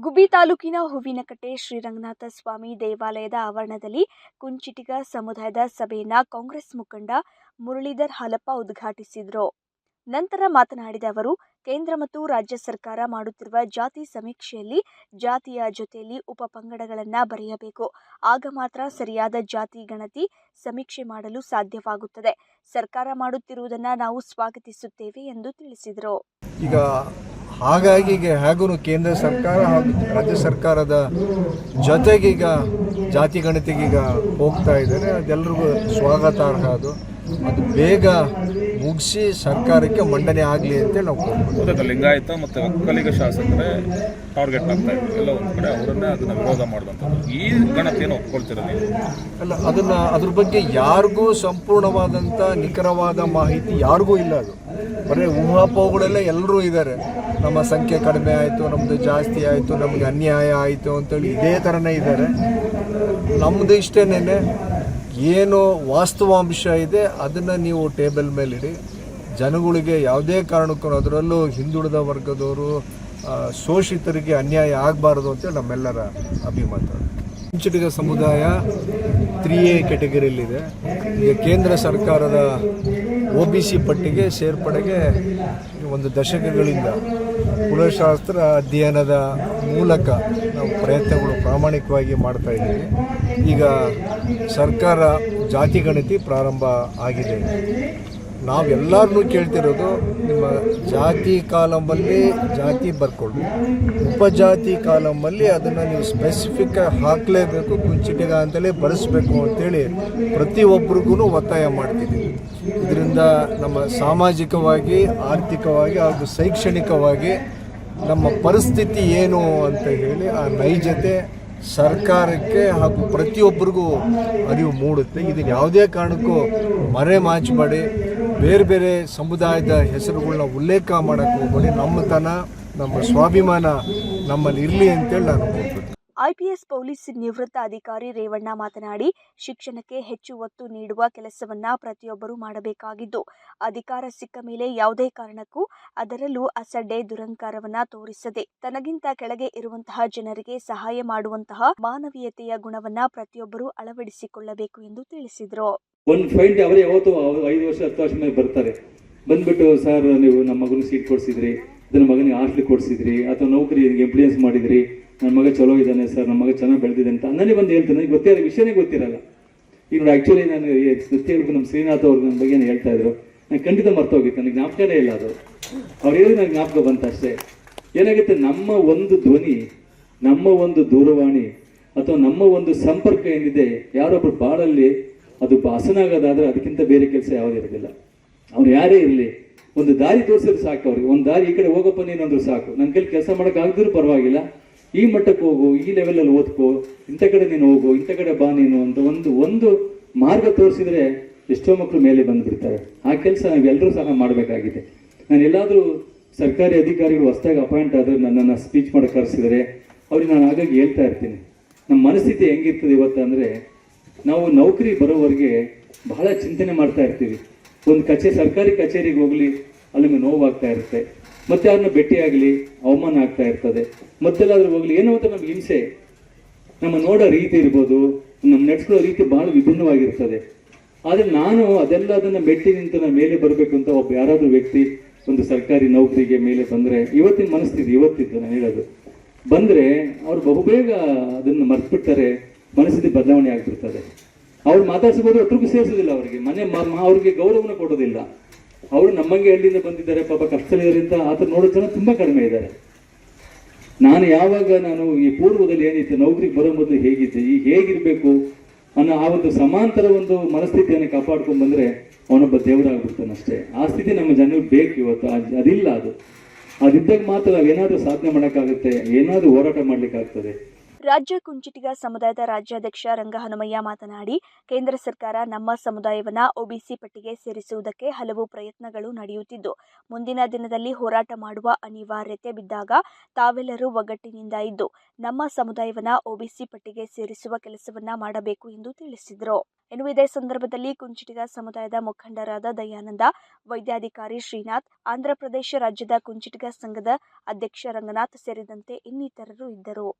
ಗುಬ್ಬಿ ತಾಲೂಕಿನ ಹೂವಿನಕಟ್ಟೆ ಶ್ರೀರಂಗನಾಥ ಸ್ವಾಮಿ ದೇವಾಲಯದ ಆವರಣದಲ್ಲಿ ಕುಂಚಿಟಿಗ ಸಮುದಾಯದ ಸಭೆಯನ್ನು ಕಾಂಗ್ರೆಸ್ ಮುಖಂಡ ಮುರಳೀಧರ್ ಹಾಲಪ್ಪ ಉದ್ಘಾಟಿಸಿದರು. ನಂತರ ಮಾತನಾಡಿದ ಅವರು, ಕೇಂದ್ರ ಮತ್ತು ರಾಜ್ಯ ಸರ್ಕಾರ ಮಾಡುತ್ತಿರುವ ಜಾತಿ ಸಮೀಕ್ಷೆಯಲ್ಲಿ ಜಾತಿಯ ಜೊತೆಯಲ್ಲಿ ಉಪ ಪಂಗಡಗಳನ್ನು ಬರೆಯಬೇಕು. ಆಗ ಮಾತ್ರ ಸರಿಯಾದ ಜಾತಿ ಗಣತಿ ಸಮೀಕ್ಷೆ ಮಾಡಲು ಸಾಧ್ಯವಾಗುತ್ತದೆ. ಸರ್ಕಾರ ಮಾಡುತ್ತಿರುವುದನ್ನು ನಾವು ಸ್ವಾಗತಿಸುತ್ತೇವೆ ಎಂದು ತಿಳಿಸಿದರು. ಈಗ ಹಾಗಾಗಿ ಈಗ ಹೇಗೂ ಕೇಂದ್ರ ಸರ್ಕಾರ ಹಾಗೂ ರಾಜ್ಯ ಸರ್ಕಾರದ ಜೊತೆಗೀಗ ಜಾತಿ ಗಣತಿಗೀಗ ಹೋಗ್ತಾ ಇದ್ದಾರೆ. ಅದೆಲ್ಲರಿಗೂ ಸ್ವಾಗತಾರ್ಹ ಅದು. ಅದು ಬೇಗ ಮುಗಿಸಿ ಸರ್ಕಾರಕ್ಕೆ ಮಂಡನೆ ಆಗಲಿ ಅಂತ ನಾವು ಕೋರ್ಬೋದು ಲಿಂಗಾಯತ ಮತ್ತು ಒಕ್ಕಲಿಗ ಶಾಸಕರೇ ಟಾರ್ಗೆಟ್ ಆಗ್ತಾ ಇದ್ದಾರೆ. ಎಲ್ಲ ಒಂದು ಕಡೆ ಅವರನ್ನೇ ಅದನ್ನು ವಿರೋಧ ಮಾಡುವಂಥದ್ದು. ಈ ಗಣತಿಯನ್ನು ಒಪ್ಕೊಳ್ತೀರ ನೀವು? ಅಲ್ಲ ಅದನ್ನು ಅದ್ರ ಬಗ್ಗೆ ಯಾರಿಗೂ ಸಂಪೂರ್ಣವಾದಂಥ ನಿಖರವಾದ ಮಾಹಿತಿ ಯಾರಿಗೂ ಇಲ್ಲ ಅದು. ಬರೀ ಊಹಾಪೋಹಗಳೆಲ್ಲ ಎಲ್ಲರೂ ಇದ್ದಾರೆ. ನಮ್ಮ ಸಂಖ್ಯೆ ಕಡಿಮೆ ಆಯಿತು ನಮ್ಮದು ಜಾಸ್ತಿ ಆಯಿತು, ನಮಗೆ ಅನ್ಯಾಯ ಆಯಿತು ಅಂತೇಳಿ ಇದೇ ಥರನೇ ಇದ್ದಾರೆ. ನಮ್ಮದು ಇಷ್ಟೇನೆ ಏನು ವಾಸ್ತವಾಂಶ ಇದೆ, ಅದನ್ನು ನೀವು ಟೇಬಲ್ ಮೇಲಿಡಿ. ಜನಗಳಿಗೆ ಯಾವುದೇ ಕಾರಣಕ್ಕೂ ಅದರಲ್ಲೂ ಹಿಂದುಳಿದ ವರ್ಗದವರು ಶೋಷಿತರಿಗೆ ಅನ್ಯಾಯ ಆಗಬಾರ್ದು ಅಂತೇಳಿ ನಮ್ಮೆಲ್ಲರ ಅಭಿಮತ. ಕುಂಚಿಟಿಗ ಸಮುದಾಯ ತ್ರೀ ಎ ಕ್ಯಾಟಗರಿಯಲ್ಲಿದೆ. ಈಗ ಕೇಂದ್ರ ಸರ್ಕಾರದ ಒ ಬಿ ಸಿ ಪಟ್ಟಿಗೆ ಸೇರ್ಪಡೆಗೆ ಒಂದು ದಶಕಗಳಿಂದ ಕುಲಶಾಸ್ತ್ರ ಅಧ್ಯಯನದ ಮೂಲಕ ನಾವು ಪ್ರಯತ್ನಗಳು ಪ್ರಾಮಾಣಿಕವಾಗಿ ಮಾಡ್ತಾ ಇದ್ದೀವಿ. ಈಗ ಸರ್ಕಾರ ಜಾತಿ ಗಣತಿ ಪ್ರಾರಂಭ ಆಗಿದೆ. ನಾವೆಲ್ಲರನ್ನೂ ಕೇಳ್ತಿರೋದು ನಿಮ್ಮ ಜಾತಿ ಕಾಲಮಲ್ಲಿ ಜಾತಿ ಬರ್ಕೊಳ್ಳಿ. ಉಪಜಾತಿ ಕಾಲಮಲ್ಲಿ ಅದನ್ನು ನೀವು ಸ್ಪೆಸಿಫಿಕ್ ಹಾಕಲೇಬೇಕು, ಕುಂಚಿಟಿಗ ಅಂತಲೇ ಬರೆಸ್ಬೇಕು ಅಂತೇಳಿ ಪ್ರತಿಯೊಬ್ಬರಿಗೂ ಒತ್ತಾಯ ಮಾಡ್ತಿದ್ದೀವಿ. ಇದರಿಂದ ನಮ್ಮ ಸಾಮಾಜಿಕವಾಗಿ, ಆರ್ಥಿಕವಾಗಿ ಹಾಗೂ ಶೈಕ್ಷಣಿಕವಾಗಿ ನಮ್ಮ ಪರಿಸ್ಥಿತಿ ಏನು ಅಂತ ಹೇಳಿ ಆ ನೈಜತೆ ಸರ್ಕಾರಕ್ಕೆ ಹಾಗೂ ಪ್ರತಿಯೊಬ್ಬರಿಗೂ ಅರಿವು ಮೂಡುತ್ತೆ. ಇದನ್ನು ಯಾವುದೇ ಕಾರಣಕ್ಕೂ ಮರೆ ಮಾಚಬೇಡಿ. ಬೇರೆ ಬೇರೆ ಸಮುದಾಯದ ಹೆಸರುಗಳನ್ನ ಉಲ್ಲೇಖ ಮಾಡೋಕ್ಕೆ ಹೋಗ್ಬೇಡಿ. ನಮ್ಮತನ ನಮ್ಮ ಸ್ವಾಭಿಮಾನ ನಮ್ಮಲ್ಲಿ ಇರಲಿ ಅಂತೇಳಿ ನಾನು ಐಪಿಎಸ್ ಪೊಲೀಸ್ ನಿವೃತ್ತ ಅಧಿಕಾರಿ ರೇವಣ್ಣ ಮಾತನಾಡಿ, ಶಿಕ್ಷಣಕ್ಕೆ ಹೆಚ್ಚು ಒತ್ತು ನೀಡುವ ಕೆಲಸವನ್ನ ಪ್ರತಿಯೊಬ್ಬರು ಮಾಡಬೇಕಾಗಿದ್ದು, ಅಧಿಕಾರ ಸಿಕ್ಕ ಮೇಲೆ ಯಾವುದೇ ಕಾರಣಕ್ಕೂ ಅದರಲ್ಲೂ ಅಸಡ್ಡೆ ದುರಂಕಾರವನ್ನ ತೋರಿಸದೆ, ತನಗಿಂತ ಕೆಳಗೆ ಇರುವಂತಹ ಜನರಿಗೆ ಸಹಾಯ ಮಾಡುವಂತಹ ಮಾನವೀಯತೆಯ ಗುಣವನ್ನ ಪ್ರತಿಯೊಬ್ಬರೂ ಅಳವಡಿಸಿಕೊಳ್ಳಬೇಕು ಎಂದು ತಿಳಿಸಿದರು. ಬಂದ್ಬಿಟ್ಟು ಸರ್, ನೀವು ನಮ್ಮ ಮಗನಿಗೆ ಸೀಟ್ ಕೊಡಿಸಿದ್ರಿ ನನ್ನ ಮಗನಿಗೆ ಕೊಡಿಸಿದ್ರಿ, ಅಥವಾ ನೌಕರಿ ಎಂಪ್ಲಿಯನ್ಸ್ ಮಾಡಿದ್ರಿ ನನ್ನ ಮಗ ಚಲೋ ಇದ್ದಾನೆ ಸರ್, ನಮ್ಮ ಮಗ ಚೆನ್ನಾಗಿ ಬೆಳೆದಿದೆ ಅಂತ ನನಗೆ ಬಂದು ಹೇಳ್ತಾನೆ. ನನಗೆ ಗೊತ್ತಿರೋ ವಿಷಯನೇ ಗೊತ್ತಿರಲ್ಲ. ಈಗ ನೋಡಿ ಆ್ಯಕ್ಚುಲಿ ನಾನು ಹೇಳ್ಬೇಕು ನಮ್ಮ ಶ್ರೀನಾಥ್ ಅವ್ರಿಗೆ ನನ್ನ ಬಗ್ಗೆ ಹೇಳ್ತಾ ಇದ್ರು ನಾನು ಖಂಡಿತ ಮರ್ತೋಗಿತ್ತು ನನಗೆ ಜ್ಞಾಪಕನೇ ಇಲ್ಲ ಅದು. ಅವ್ರು ಹೇಳಿ ನನಗೆ ಜ್ಞಾಪಕ ಬಂತು ಅಷ್ಟೇ. ಏನಾಗುತ್ತೆ, ನಮ್ಮ ಒಂದು ಧ್ವನಿ, ನಮ್ಮ ಒಂದು ದೂರವಾಣಿ ಅಥವಾ ನಮ್ಮ ಒಂದು ಸಂಪರ್ಕ ಏನಿದೆ ಯಾರೊಬ್ಬರು ಬಾಳಲ್ಲಿ ಅದು ಹಸನಾಗೋದಾದ್ರೆ ಅದಕ್ಕಿಂತ ಬೇರೆ ಕೆಲಸ ಯಾವುದೂ ಇರೋದಿಲ್ಲ. ಅವ್ರು ಯಾರೇ ಇರಲಿ, ಒಂದು ದಾರಿ ತೋರಿಸಿದ್ರೆ ಸಾಕು ಅವ್ರಿಗೆ. ಒಂದು ದಾರಿ ಈ ಕಡೆ ಹೋಗಪ್ಪ ನೀನು ಅಂದ್ರು ಸಾಕು. ನನ್ನ ಕೈಲಿ ಕೆಲಸ ಮಾಡೋಕ್ಕಾಗದಿದ್ರು ಪರವಾಗಿಲ್ಲ. ಈ ಮಟ್ಟಕ್ಕೆ ಹೋಗು, ಈ ಲೆವೆಲಲ್ಲಿ ಓದ್ಕೋ, ಇಂಥ ಕಡೆ ನೀನು ಹೋಗು, ಇಂಥ ಕಡೆ ಬಾ ನೀನು ಅಂತ ಒಂದು ಒಂದು ಮಾರ್ಗ ತೋರಿಸಿದ್ರೆ ಎಷ್ಟೋ ಮಕ್ಕಳು ಮೇಲೆ ಬಂದ್ಬಿಡ್ತಾರೆ. ಆ ಕೆಲಸ ನಾವೆಲ್ಲರೂ ಸಹ ಮಾಡಬೇಕಾಗಿದೆ. ನಾನು ಎಲ್ಲಾದರೂ ಸರ್ಕಾರಿ ಅಧಿಕಾರಿಗಳು ಹೊಸದಾಗಿ ಅಪಾಯಿಂಟ್ ಆದರೆ ನನ್ನನ್ನು ಸ್ಪೀಚ್ ಮಾಡಿ ಕರೆಸಿದರೆ ಅವ್ರಿಗೆ ನಾನು ಹಾಗಾಗಿ ಹೇಳ್ತಾ ಇರ್ತೀನಿ. ನಮ್ಮ ಮನಸ್ಥಿತಿ ಹೆಂಗಿರ್ತದೆ ಇವತ್ತು ಅಂದರೆ ನಾವು ನೌಕರಿ ಬರೋವರೆಗೆ ಬಹಳ ಚಿಂತನೆ ಮಾಡ್ತಾ ಇರ್ತೀವಿ. ಒಂದು ಕಚೇರಿ ಸರ್ಕಾರಿ ಕಚೇರಿಗೆ ಹೋಗಲಿ ಅಲ್ಲಿಗೆ ನೋವಾಗ್ತಾ ಇರುತ್ತೆ. ಮತ್ತೆ ಅವ್ರನ್ನ ಭೇಟಿಯಾಗಲಿ ಅವಮಾನ ಆಗ್ತಾ ಇರ್ತದೆ. ಮತ್ತೆಲ್ಲಾದ್ರೂ ಹೋಗ್ಲಿ, ಏನೋ ಅಂತ ನಮ್ಗೆ ಹಿಂಸೆ. ನಮ್ಮ ನೋಡೋ ರೀತಿ ಇರ್ಬೋದು, ನಮ್ಮ ನಡ್ಸ್ಕೊಳ್ಳೋ ರೀತಿ ಬಹಳ ವಿಭಿನ್ನವಾಗಿರ್ತದೆ. ಆದರೆ ನಾನು ಅದೆಲ್ಲ ಅದನ್ನ ಮೆಟ್ಟಿ ನಿಂತು ಮೇಲೆ ಬರಬೇಕು ಅಂತ ಒಬ್ಬ ಯಾರಾದ್ರೂ ವ್ಯಕ್ತಿ, ಒಂದು ಸರ್ಕಾರಿ ನೌಕರಿಗೆ ಮೇಲೆ ಬಂದ್ರೆ, ಇವತ್ತಿನ ಮನಸ್ಥಿತಿ ಇವತ್ತಿದ್ದು ನಾನು ಹೇಳೋದು. ಬಂದ್ರೆ ಅವ್ರು ಬಹುಬೇಗ ಅದನ್ನ ಮರ್ತ್ಬಿಡ್ತಾರೆ ಮನಸ್ಥಿತಿ ಬದಲಾವಣೆ ಆಗ್ಬಿಡ್ತದೆ. ಅವ್ರು ಮಾತಾಡಿಸ್ಬೋದು ಹತ್ರಕ್ಕೂ ಸೇರಿಸೋದಿಲ್ಲ ಅವರಿಗೆ. ಮನೆ ಅವ್ರಿಗೆ ಗೌರವನ ಕೊಡೋದಿಲ್ಲ. ಅವರು ನಮ್ಮಂಗೆ ಹಳ್ಳಿಯಿಂದ ಬಂದಿದ್ದಾರೆ? ಪಾಪ ಕಷ್ಟದಲ್ಲಿರೋದ್ರಿಂದ ಆತ ನೋಡೋ ಜನ ತುಂಬಾ ಕಡಿಮೆ ಇದ್ದಾರೆ. ನಾನು ಯಾವಾಗ ನಾನು ಈ ಪೂರ್ವದಲ್ಲಿ ಏನಿತ್ತು, ನೌಕರಿಗೆ ಬರೋ ಮೊದಲು ಹೇಗಿದ್ದೆ ಈಗ ಹೇಗಿರಬೇಕು ಅನ್ನೋ ಆ ಒಂದು ಸಮಾಂತರ ಒಂದು ಮನಸ್ಥಿತಿಯನ್ನು ಕಾಪಾಡ್ಕೊಂಡು ಬಂದ್ರೆ ಅವನೊಬ್ಬ ದೇವರಾಗ್ಬಿಡ್ತಾನೆ ಅಷ್ಟೇ. ಆ ಸ್ಥಿತಿ ನಮ್ಮ ಜನರಿಗೆ ಬೇಕು ಇವತ್ತು. ಅದ್- ಅದಿಲ್ಲ ಅದು. ಅದಿದ್ದಾಗ ಮಾತ್ರ ನಾವೇನಾದರೂ ಸಾಧನೆ ಮಾಡೋಕ್ಕಾಗುತ್ತೆ, ಏನಾದ್ರೂ ಹೋರಾಟ ಮಾಡ್ಲಿಕ್ಕಾಗ್ತದೆ. ರಾಜ್ಯ ಕುಂಚಿಟಿಗ ಸಮುದಾಯದ ರಾಜ್ಯಾಧ್ಯಕ್ಷ ರಂಗಹನುಮಯ್ಯ ಮಾತನಾಡಿ, ಕೇಂದ್ರ ಸರ್ಕಾರ ನಮ್ಮ ಸಮುದಾಯವನ್ನ ಒಬಿಸಿ ಪಟ್ಟಿಗೆ ಸೇರಿಸುವುದಕ್ಕೆ ಹಲವು ಪ್ರಯತ್ನಗಳು ನಡೆಯುತ್ತಿದ್ದು, ಮುಂದಿನ ದಿನದಲ್ಲಿ ಹೋರಾಟ ಮಾಡುವ ಅನಿವಾರ್ಯತೆ ಬಿದ್ದಾಗ ತಾವೆಲ್ಲರೂ ಒಗ್ಗಟ್ಟಿನಿಂದ ಇದ್ದು, ನಮ್ಮ ಸಮುದಾಯವನ್ನ ಒಬಿಸಿ ಪಟ್ಟಿಗೆ ಸೇರಿಸುವ ಕೆಲಸವನ್ನ ಮಾಡಬೇಕು ಎಂದು ತಿಳಿಸಿದರು. ಇನ್ನು ಇದೇ ಸಂದರ್ಭದಲ್ಲಿ ಕುಂಚಿಟಿಗ ಸಮುದಾಯದ ಮುಖಂಡರಾದ ದಯಾನಂದ, ವೈದ್ಯಾಧಿಕಾರಿ ಶ್ರೀನಾಥ್ ಆಂಧ್ರಪ್ರದೇಶ ರಾಜ್ಯದ ಕುಂಚಿಟಿಗ ಸಂಘದ ಅಧ್ಯಕ್ಷ ರಂಗನಾಥ್ ಸೇರಿದಂತೆ ಇನ್ನಿತರರು ಇದ್ದರು.